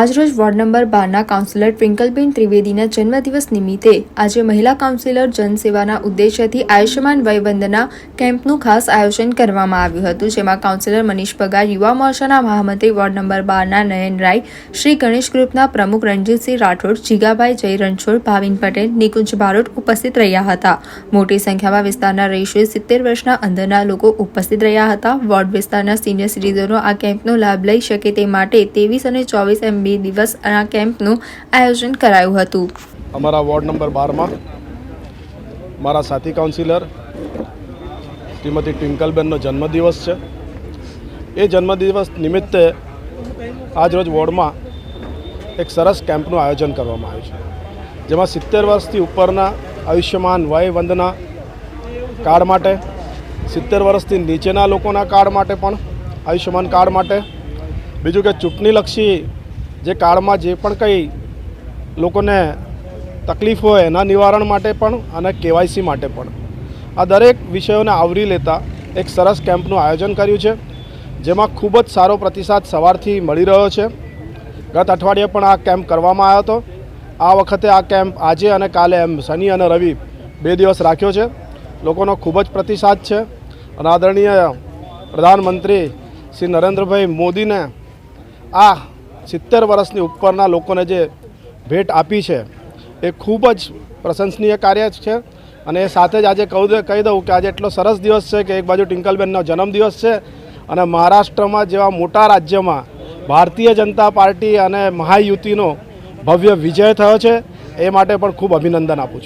આજરોજ ward number બારના councillor ટ્વિંકલબેન ત્રિવેદીના જન્મદિવસ નિમિત્તે આજે મહિલા કાઉન્સિલર જનસેવાના ઉદ્દેશ્યથી આયુષ્યમાન વયવંદના કેમ્પનું ખાસ આયોજન કરવામાં આવ્યું હતું, જેમાં કાઉન્સિલર મનીષ પગાર, યુવા મોરચાના મહામંત્રી વોર્ડ નંબર બારના નયન રાય, શ્રી ગણેશ ગ્રુપના પ્રમુખ રણજીતસિંહ રાઠોડ, જીગાભાઈ જય રણછોડ, ભાવિન પટેલ, નિકુંજ બારોટ ઉપસ્થિત રહ્યા હતા. મોટી સંખ્યામાં વિસ્તારના રહીશોએ સિત્તેર વર્ષના અંદરના લોકો ઉપસ્થિત રહ્યા હતા. વોર્ડ વિસ્તારના સિનિયર સિટીઝનો આ કેમ્પનો લાભ લઈ શકે તે માટે ત્રેવીસ અને ચોવીસ એમ બે દિવસ આ કેમ્પનું આયોજન કરાયું હતું. અમારા વોર્ડ નંબર બારમાં મારા સાથી કાઉન્સિલર શ્રીમતી ટ્વિંકલબેનનો જન્મદિવસ છે. એ જન્મદિવસ નિમિત્તે આજરોજ વોર્ડમાં એક સરસ કેમ્પનું આયોજન કરવામાં આવ્યું છે. જેમાં સિત્તેર વર્ષથી ઉપરના આયુષ્યમાન વય વંદના કાર્ડ માટે, સિત્તેર વર્ષથી નીચેના લોકોના કાર્ડ માટે પણ, આયુષ્યમાન કાર્ડ માટે. બીજું કે ચૂંટણીલક્ષી જે કાળમાં જે પણ કંઈ લોકોને તકલીફ હોય એના નિવારણ માટે પણ અને કેવાયસી માટે પણ. આ દરેક વિષયોને આવરી લેતા એક સરસ કેમ્પનું આયોજન કર્યું છે, જેમાં ખૂબ જ સારો પ્રતિસાદ સવારથી મળી રહ્યો છે. ગત અઠવાડિયે પણ આ કેમ્પ કરવામાં આવ્યો હતો. આ વખતે આ કેમ્પ આજે અને કાલે એમ શનિ અને રવિ બે દિવસ રાખ્યો છે. લોકોનો ખૂબ જ પ્રતિસાદ છે. અને આદરણીય પ્રધાનમંત્રી શ્રી નરેન્દ્રભાઈ મોદીને આ સિત્તેર વર્ષની ઉપરના લોકોને જે ભેટ આપી છે, એ ખૂબ જ પ્રશંસનીય કાર્ય છે. અને એ સાથે જ આજે કહું કહી દઉં કે આજે એટલો સરસ દિવસ છે કે એક બાજુ ટિંકલબેનનો જન્મદિવસ છે અને મહારાષ્ટ્રમાં જેવા મોટા રાજ્યમાં ભારતીય જનતા પાર્ટી અને મહાયુતિનો ભવ્ય વિજય થયો છે, એ માટે પણ ખૂબ અભિનંદન આપું છું.